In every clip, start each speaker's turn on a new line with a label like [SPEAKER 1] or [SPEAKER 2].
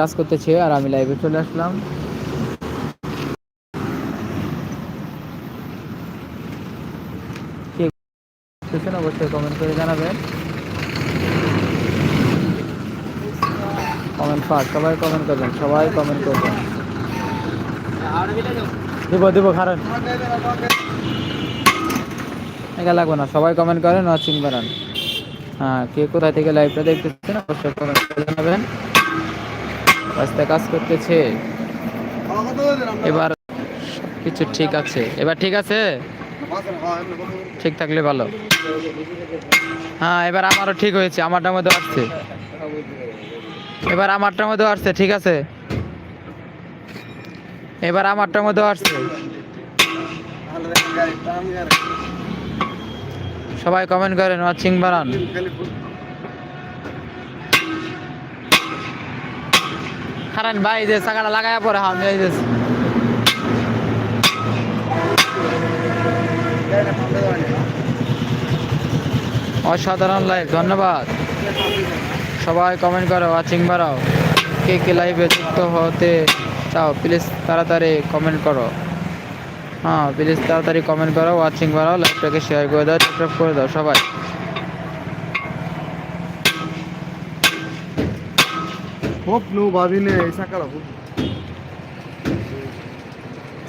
[SPEAKER 1] কাজ করতেছে আর আমি লাইভে চলে আসলাম। অবশ্যই কমেন্ট করে জানাবেন। কমেন্ট ফার্স্ট সবাই কমেন্ট করবেন, সবাই কমেন্ট করবেন। দিব দিব, খারাপ। একা লাগবে না, সবাই কমেন্ট করেন ওয়াচিং বাড়ান হ্যাঁ কে কোথায় থেকে লাইভটা দেখতেছেন, অবশ্যই কমেন্ট রাস্তায় কাজ করতেছে। এবার কিছু ঠিক আছে। এবার ঠিক আছে? ঠিক থাকলে ভালো। হ্যাঁ এবার আমারও ঠিক হয়েছে, আমারটার মধ্যে আসছে। এবার আমারটার মধ্যে আসছে, ঠিক আছে? এবার আমারটার মধ্যে আসছে। সবাই কমেন্ট করেন ওয়াচিং বাড়ান খারান ভাই যে চাকাটা লাগায় পরে যে অসাধারণ লাইভ ধন্যবাদ। সবাই কমেন্ট করো ওয়াচিং বাড়াও। কে কে লাইভে যুক্ত হতে চাও প্লিজ তাড়াতাড়ি কমেন্ট করো। হ্যাঁ প্লিজ তাড়াতাড়ি কমেন্ট করো ওয়াচিং বাড়াও লাইভটাকে শেয়ার করে দাও সাবস্ক্রাইব করে দাও, সবাই।
[SPEAKER 2] খুব নো ভাবিনে সকালে খুব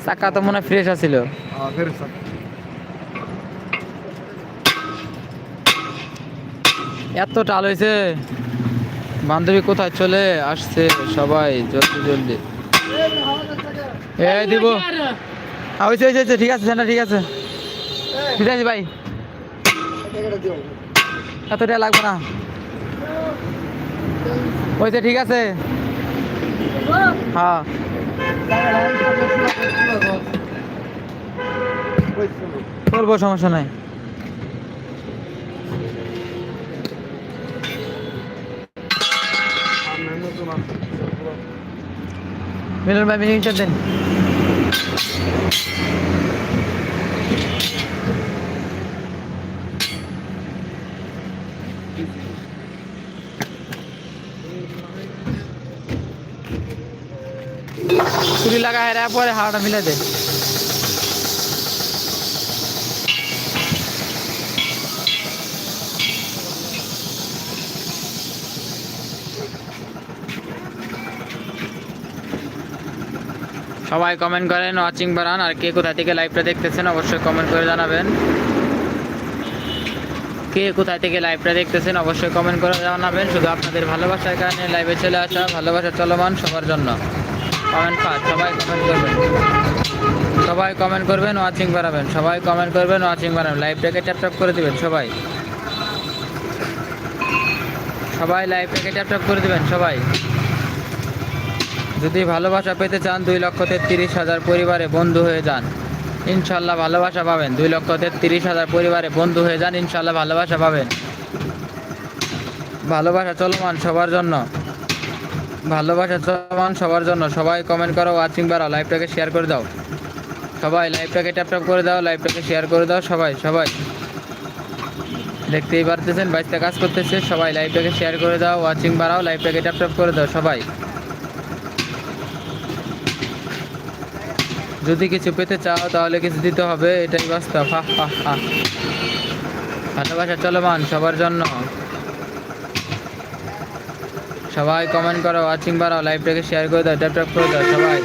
[SPEAKER 1] চাকা তো মনে হয় ফ্রেশ আছিল।
[SPEAKER 2] সকাল
[SPEAKER 1] এত টাল হয়েছে বান্ধবী কোথায় চলে আসছে সবাই জলদি জলদি। এ দিব। হয়েছে হয়েছে ঠিক আছে সেটা ঠিক আছে। ঠিক আছে ভাই। এতটা লাগবে না। হয়েছে ঠিক আছে? হ্যাঁ। করব সমস্যা নাই। মিলন ভাই মিনিট দেন। লাগা পরে সবাই কমেন্ট করেন ওয়াচিং বাড়ান আর কে কোথা থেকে লাইভটা দেখতেছেন অবশ্যই কমেন্ট করে জানাবেন। কে কোথায় থেকে লাইভটা দেখতেছেন অবশ্যই কমেন্ট করে জানাবেন। শুধু আপনাদের ভালোবাসার কারণে লাইভে চলে আসা, ভালোবাসা চলমান সবার জন্য। কমেন্ট পাঁচ সবাই কমেন্ট করবেন। সবাই কমেন্ট করবেন ওয়াচিং বাড়াবেন। সবাই কমেন্ট করবেন ওয়াচিং বাড়াবেন। লাইভটাকে ট্যাপ ট্যাপ করে দেবেন, সবাই। সবাই লাইভটাকে ট্যাপ ট্যাপ করে দেবেন, সবাই। যদি ভালোবাসা পেতে চান, দুই লক্ষ তেত্রিশ হাজার পরিবারে বন্ধু হয়ে যান। ইনশাল্লাহ ভালোবাসা পাবেন। দুই লক্ষ তেত্রিশ হাজার পরিবারে বন্ধু হয়ে যান, ইনশাল্লাহ ভালোবাসা পাবেন। ভালোবাসা চলমান সবার জন্য। ভালোবাসা চলমান সবার জন্য। সবাই কমেন্ট করো ওয়াচিং বাড়াও লাইভটাকে শেয়ার করে দাও। সবাই লাইভটাকে ট্যাপ ট্যাপ করে দাও লাইভটাকে শেয়ার করে দাও, সবাই সবাই। দেখতেই পারতেছেন, বাইশটা কাজ করতেছে, সবাই লাইভটাকে শেয়ার করে দাও ওয়াচিং বাড়াও লাইভটাকে ট্যাপ ট্যাপ করে দাও, সবাই। যদি কিছু পেতে চাও, তাহলে কিছু দিতে হবে, এটাই বাস্তব, হা হা হা। ভালোবাসা চলমান সবার জন্য। সবাই কমেন্ট করো ওয়াচিং বাড়াও লাইভটাকে শেয়ার করে দাও ট্যাপ করে দাও, সবাই।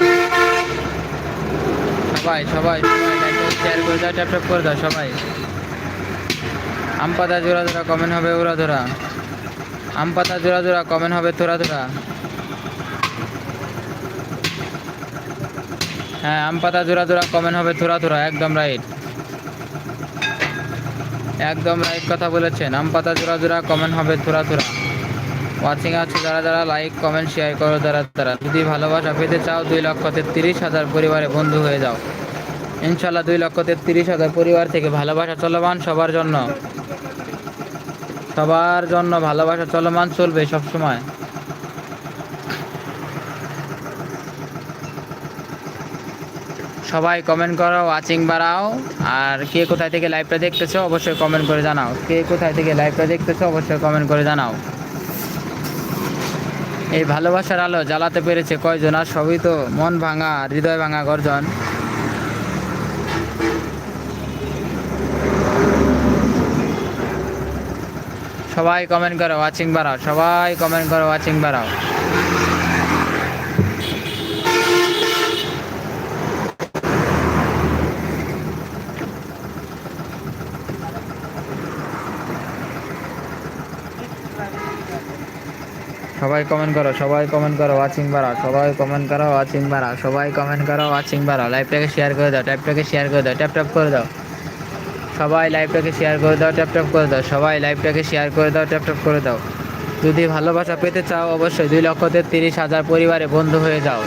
[SPEAKER 1] সবাই সবাই শেয়ার করে দাও ট্যাপ করে দাও, সবাই। আম পাতা জোড়া জোড়া কমেন্ট হবে, ওরা ধরা আম পাতা জোড়া জোড়া কমেন্ট হবে, তোরা ধরা হ্যাঁ আম পাতা জোড়া জোড়া কমেন্ট হবে থোড়া থোড়া একদম রাইট একদম রাইট কথা বলেছেন আম পাতা জোড়া জোড়া কমেন্ট হবে থোড়া থোড়া ওয়াচিং আছে যারা যারা লাইক কমেন্ট শেয়ার করো যারা তারা। যদি ভালোবাসা পেতে চাও, দুই লক্ষ তেত্রিশ হাজার পরিবারে বন্ধু হয়ে যাও। ইনশাল্লাহ দুই লক্ষ তেত্রিশ হাজার পরিবার থেকে ভালোবাসা চলমান, সবার জন্য। সবার জন্য ভালোবাসা চলমান চলবে সবসময় সবাই কমেন্ট করো ওয়াচিং বাড়াও। আর কে কোথায় থেকে লাইভটা দেখতেছো, অবশ্যই কমেন্ট করে জানাও। কে কোথায় থেকে লাইভটা দেখতেছো, অবশ্যই কমেন্ট করে জানাও। এই ভালোবাসার আলো জ্বালাতে পেরেছে কয়জন আর সবই তো মন ভাঙা, হৃদয় ভাঙা গর্জন। সবাই কমেন্ট করো ওয়াচিং বাড়াও, সবাই কমেন্ট করো ওয়াচিং বাড়াও। সবাই কমেন্ট করো, সবাই কমেন্ট করো ওয়াচিং বাড়াও সবাই কমেন্ট করো ওয়াচিং বাড়াও সবাই কমেন্ট করো ওয়াচিং বাড়াও লাইভটাকে শেয়ার করে দাও ট্যাপটাকে শেয়ার করে দাও ট্যাপ ট্যাপ করে দাও। সবাই লাইভটাকে শেয়ার করে দাও ট্যাপ ট্যাপ করে দাও, সবাই লাইভটাকে শেয়ার করে দাও ট্যাপ ট্যাপ করে দাও। যদি ভালোবাসা পেতে চাও অবশ্যই দুই লক্ষ তেত্রিশ হাজার পরিবারে বন্ধু হয়ে যাও।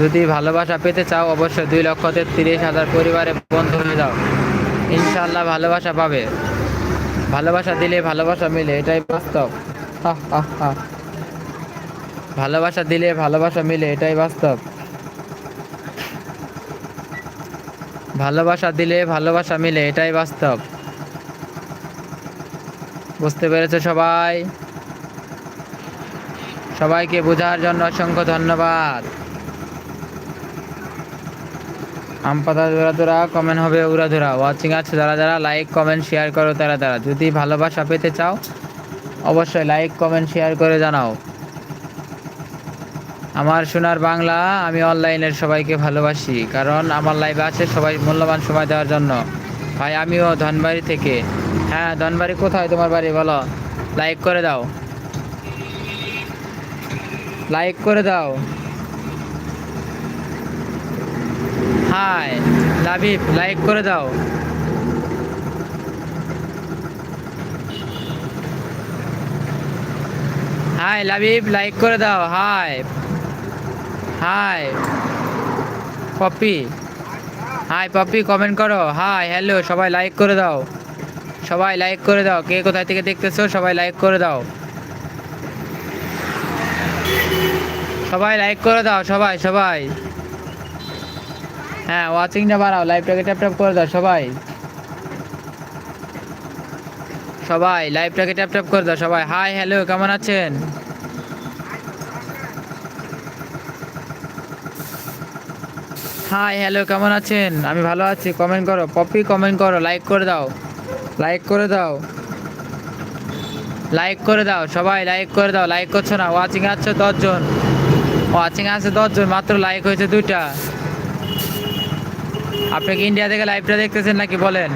[SPEAKER 1] যদি ভালোবাসা পেতে চাও অবশ্যই দুই লক্ষ তেত্রিশ হাজার পরিবারে বন্ধু হয়ে যাও। ইনশাল্লাহ ভালোবাসা পাবে। ভালোবাসা দিলে ভালোবাসা মিলে, এটাই বাস্তব। ভালোবাসা দিলে ভালোবাসা মিলে, এটাই বাস্তব। ভালোবাসা দিলে ভালোবাসা মিলে, এটাই বাস্তব। বুঝতে পেরেছ সবাই? সবাইকে বোঝার জন্য অসংখ্য ধন্যবাদ। আম পাতা ধরা ধরা কমেন্ট হবে উড়া ধরা। ওয়াচিং আছে যারা যারা লাইক কমেন্ট শেয়ার করো তারা তারা। যদি ভালোবাসা পেতে চাও অবশ্যই লাইক কমেন্ট শেয়ার করে জানাও। আমার সোনার বাংলা, আমি অনলাইনের সবাইকে ভালোবাসি, কারণ আমার লাইভে আছে সবাই মূল্যবান সময় দেওয়ার জন্য। ভাই, আমিও ধনবাড়ি থেকে। হ্যাঁ ধনবাড়ি কোথায় তোমার বাড়ি, বলো? লাইক করে দাও। লাইক করে দাও। হাই লাভিব লাইক করে দাও। হাই লাভিব লাইক করে দাও hi hi Popy hi Popy comment করো হাই হ্যালো সবাই লাইক করে দাও। সবাই লাইক করে দাও, কে কোথায় থেকে দেখতেছো, সবাই লাইক করে দাও। সবাই লাইক করে দাও, সবাই সবাই। হ্যাঁ ওয়াচিংটা বাড়াও লাইভটাকে ট্যাপ ট্যাপ করে দাও, সবাই। সবাই লাইভটাকে ট্যাপ ট্যাপ করে দাও সবাই। হাই হ্যালো কেমন আছেন? হাই হ্যালো কেমন আছেন? আমি ভালো আছি কমেন্ট করো। পপি কমেন্ট করো লাইক করে দাও। লাইক করে দাও। লাইক করে দাও, সবাই লাইক করে দাও। লাইক করছ না? ওয়াচিং আছে দশজন। ওয়াচিং আছে দশজন, মাত্র লাইক হয়েছে দুইটা। আপনি কি ইন্ডিয়া থেকে লাইভটা দেখতেছেন নাকি বলেন?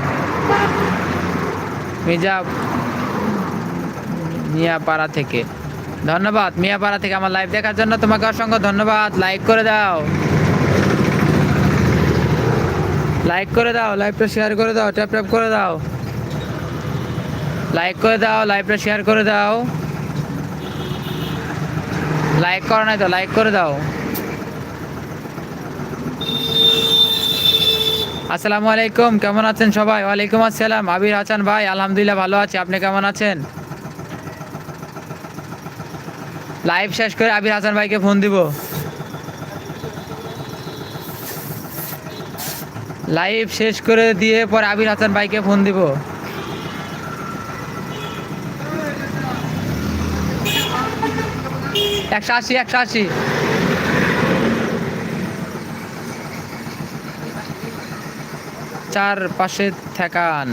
[SPEAKER 1] মির্জা মিয়াপাড়া থেকে। ধন্যবাদ, মিয়াপাড়া থেকে আমার লাইভ দেখার জন্য তোমাকে অসংখ্য ধন্যবাদ। লাইক করে দাও। লাইক করে দাও লাইভটা শেয়ার করে দাও ট্যাপ ট্যাপ করে দাও। লাইক করে দাও লাইভটা শেয়ার করে দাও। লাইক করো নাই তো লাইক করে দাও। আসসালামু আলাইকুম, কেমন আছেন সবাই? ওয়ালাইকুম আসসালাম। আবির হাসান ভাই, আলহামদুলিল্লাহ ভালো আছি। আপনি কেমন আছেন? লাইভ শেষ করে আবির হাসান ভাইকে ফোন দিব। লাইভ শেষ করে দিয়ে পরে আবির হাসান ভাইকে ফোন দিব। একশো আশি একশো আশি। চার পাশে থাকান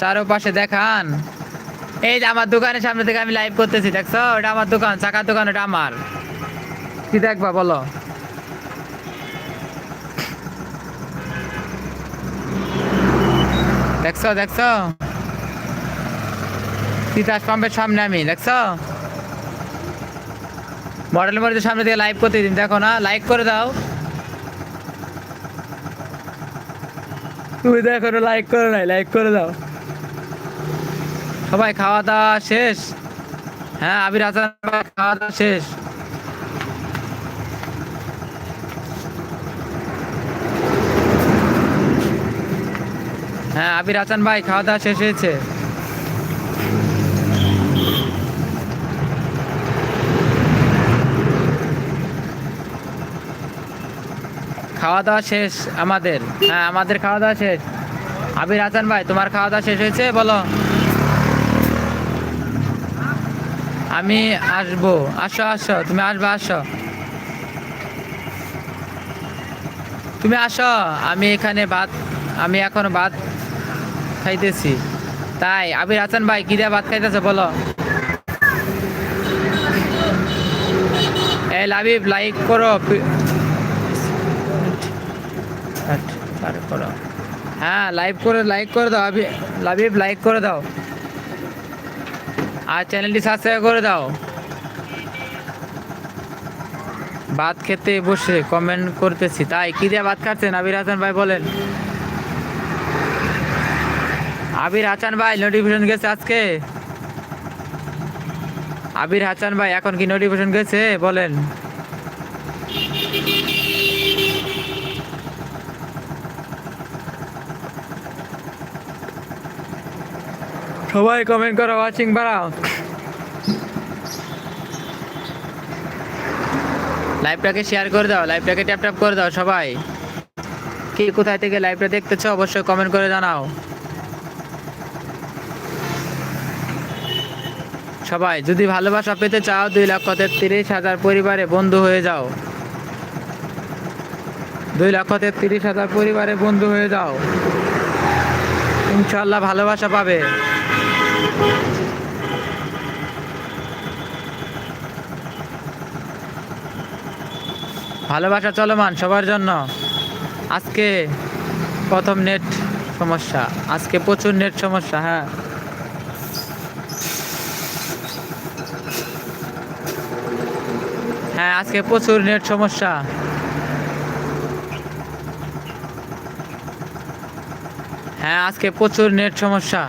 [SPEAKER 1] চারো পাশে দেখান। এই যে আমার দোকানের সামনে থেকে আমি লাইভ করতেছি, দেখছ? ওটা আমার দোকান, চাকার দোকান ওটা আমার। কি দেখবা, বলো? দেখছ দেখছ? তিতাস পাম্পের সামনে আমি, দেখছ? মডেল মডেলের সামনে থেকে লাইভ করতে দিন, দেখো না লাইক করে দাও। তুমি দেখো এখনও লাইক করে নাই লাইক করে দাও। সবাই খাওয়া দাওয়া শেষ? হ্যাঁ আবির হাসান খাওয়া দাওয়া শেষ? হ্যাঁ আবির হাসান ভাই, খাওয়া দাওয়া শেষ হয়েছে। খাওয়া দাওয়া শেষ আমাদের? হ্যাঁ আমাদের খাওয়া দাওয়া শেষ। আবির হাসান ভাই, তোমার খাওয়া দাওয়া শেষ হয়েছে? বলো। আমি আসব। আসো আসো, তুমি আসবে, আসো। তুমি আসো, আমি এখানে ভাত, আমি এখন ভাত খাইতেছি। তাই, আবির হাসান ভাই, কি দিয়ে ভাত খাইতেছে, বলো। এই লাবিব লাইক করো আচ্ছা, হ্যাঁ লাইভ করে লাইক করে দাও লাবিব লাইক করে দাও। আর চ্যানেলটি সাবস্ক্রাইব করে দাও। ভাত খেতে বসে কমেন্ট করতেছি। তাই কি দিয়ে ভাত খাচ্ছেন? আবির হাসান ভাই বলেন। আবির হাসান ভাই নোটিফিকেশন গেছে আজকে? আবির হাসান ভাই এখন কি নোটিফিকেশন গেছে? বলেন। সবাই কমেন্ট করো ওয়াচিং বাড়াও। লাইভটাকে শেয়ার করে দাও লাইভটাকে ট্যাপ ট্যাপ করে দাও সবাই। কে কোথায় থেকে লাইভটা দেখতেছো অবশ্যই কমেন্ট করে জানাও। সবাই, যদি ভালোবাসা পেতে চাও দুই লক্ষ তেত্রিশ হাজার পরিবারে বন্ধু হয়ে যাও। দুই লক্ষ তেত্রিশ হাজার পরিবারে বন্ধু হয়ে যাও। ইনশাল্লাহ ভালোবাসা পাবে। ভালোবাসা চলমান সবার জন্য। আজকে প্রথম নেট সমস্যা। আজকে প্রচুর নেট সমস্যা হ্যাঁ। হ্যাঁ আজকে প্রচুর নেট সমস্যা। হ্যাঁ আজকে প্রচুর নেট সমস্যা।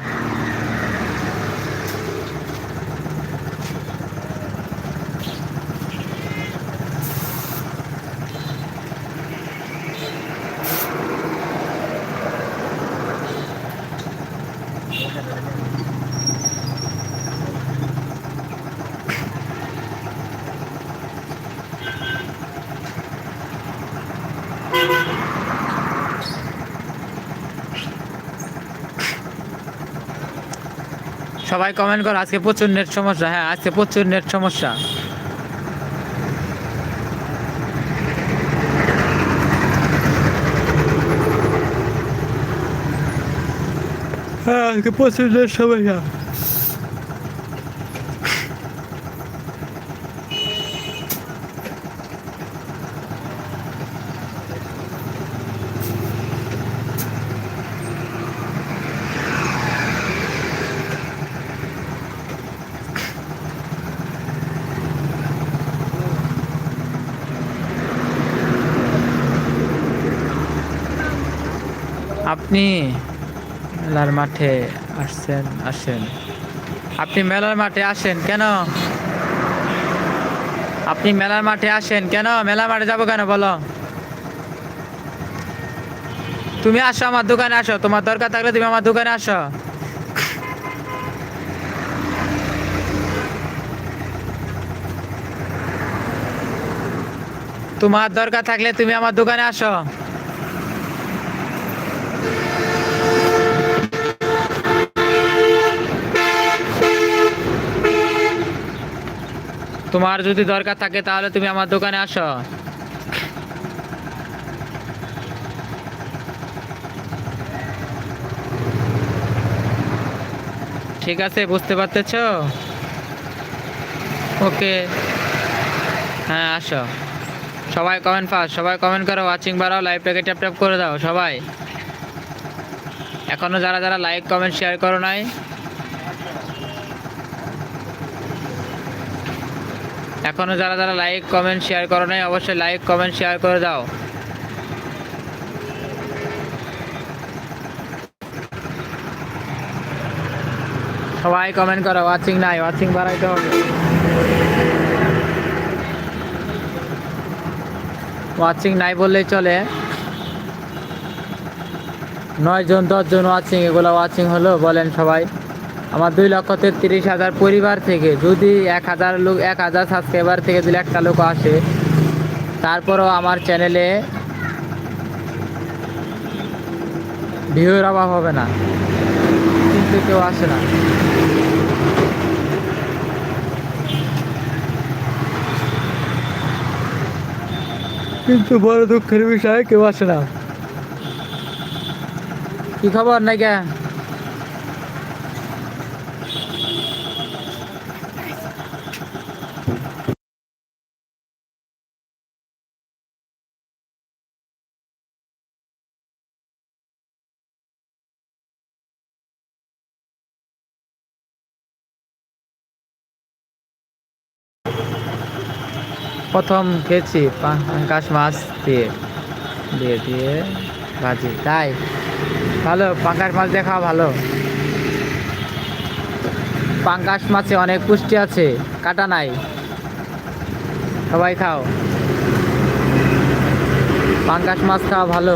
[SPEAKER 1] সবাই কমেন্ট করো, আজকে প্রচুর নেট সমস্যা। হ্যাঁ আজকে প্রচুর নেট সমস্যা। হ্যাঁ আজকে প্রচুর নেট সমস্যা আপনি মেলার মাঠে আসছেন, আসেন। আপনি মেলার মাঠে আসেন কেন? আপনি মেলার মাঠে আসেন কেন? মেলার মাঠে যাব কেন বলো? তুমি আসো আমার দোকানে আসো, তোমার দরকার থাকলে তুমি আমার দোকানে আসো। তোমার দরকার থাকলে তুমি আমার দোকানে আসো। তোমার যদি দরকার থাকে তাহলে তুমি আমার দোকানে আসো। ঠিক আছে, বুঝতে পারতেছ? ওকে। হ্যাঁ আসো। সবাই কমেন্ট পাস সবাই কমেন্ট করো ওয়াচিং বাড়াও লাইভটাকে ট্যাপ ট্যাপ করে দাও, সবাই। এখনও যারা যারা লাইক কমেন্ট শেয়ার করো নাই। এখনও যারা যারা লাইক কমেন্ট শেয়ার করো নাই, অবশ্যই লাইক কমেন্ট শেয়ার করে দাও। সবাই কমেন্ট করো ওয়াচিং নাই ওয়াচিং বাড়াইতে হবে। ওয়াচিং নাই বললেই চলে। নয় জন দশ জন ওয়াচিং এগুলো ওয়াচিং হলো, বলেন সবাই। আমার দুই লক্ষ তেত্রিশ হাজার পরিবার থেকে যদি এক হাজার লোক এক হাজার সাবস্ক্রাইবার থেকে যদি একটা লোক আসে তারপরও আমার চ্যানেলে ভিউর অভাব হবে না। কিন্তু কেউ আসে না। কিন্তু বড় দুঃখের বিষয় কেউ আসে না। কি খবর নাকি? প্রথম খেয়েছি পাঙ্কাশ মাছ দিয়ে দিয়ে দিয়ে ভাজি। তাই, ভালো, পাঙ্কাশ মাছ দিয়ে খাওয়া ভালো। পাঙ্কাশ মাছে অনেক পুষ্টি আছে, কাটা নাই। সবাই খাও। পাঙ্কাশ মাছ খাওয়া ভালো।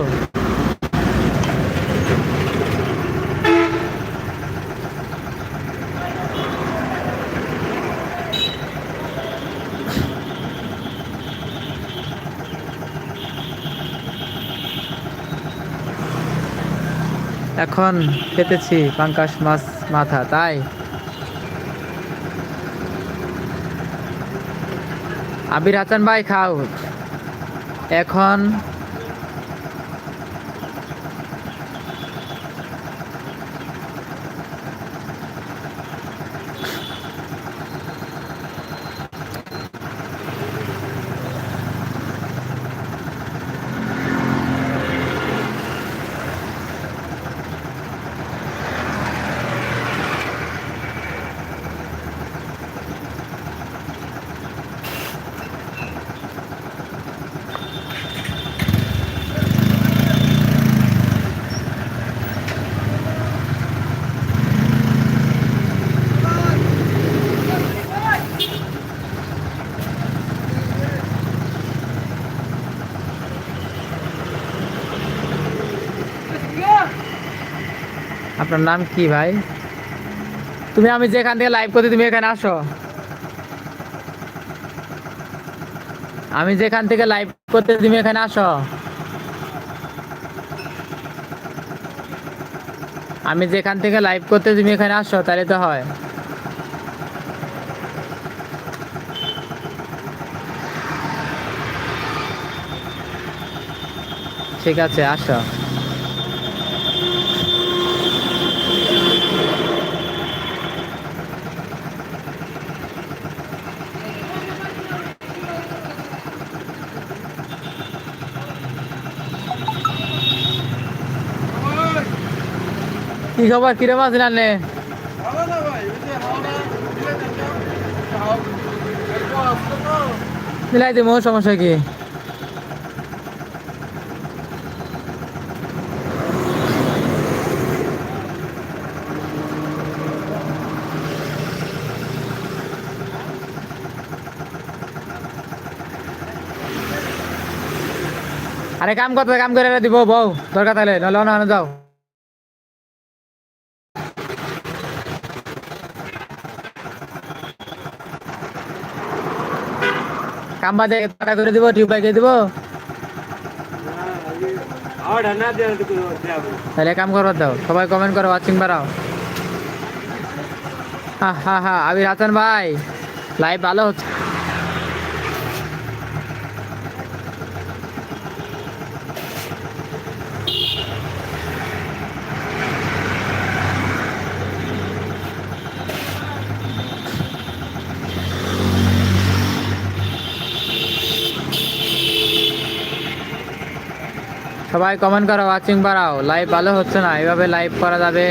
[SPEAKER 1] এখন পেতেছি পাঙ্কাশ মাছ মাথা তাই? আবির হাসান ভাই খাও। এখন আপনার নাম কি ভাই? তুমি আমি যেখান থেকে লাইভ করতে তুমি এখানে আসো। আমি যেখান থেকে লাইভ করতে তুমি এখানে আসো। আমি যেখান থেকে লাইভ করতে তুমি এখানে আসো, তাহলে তো হয়। ঠিক আছে, আসো। কি খবর? কিরম আছেন আনে
[SPEAKER 2] ভালো না ভাই ওই যে হাওড়া দিলে যাচ্ছে হাওড়া আসলো তো
[SPEAKER 1] মিলাই দিব সমস্যা কি? আরে কাম করতে কাম করে দিব বউ দরকার তাহলে নলে অন্য যাও কাম দিয়ে করে দিব টিউব লাগিয়ে দিব। তাহলে কাম করবার দাও সবাই কমেন্ট করো ওয়াচিং বাড়াও। হা হা হা আবির হাসান ভাই লাইভ ভালো হচ্ছে। সবাই কমেন্ট করো ওয়াচিং বাড়াও। লাইভ ভালো হচ্ছে না এভাবে লাইভ করা যাবে।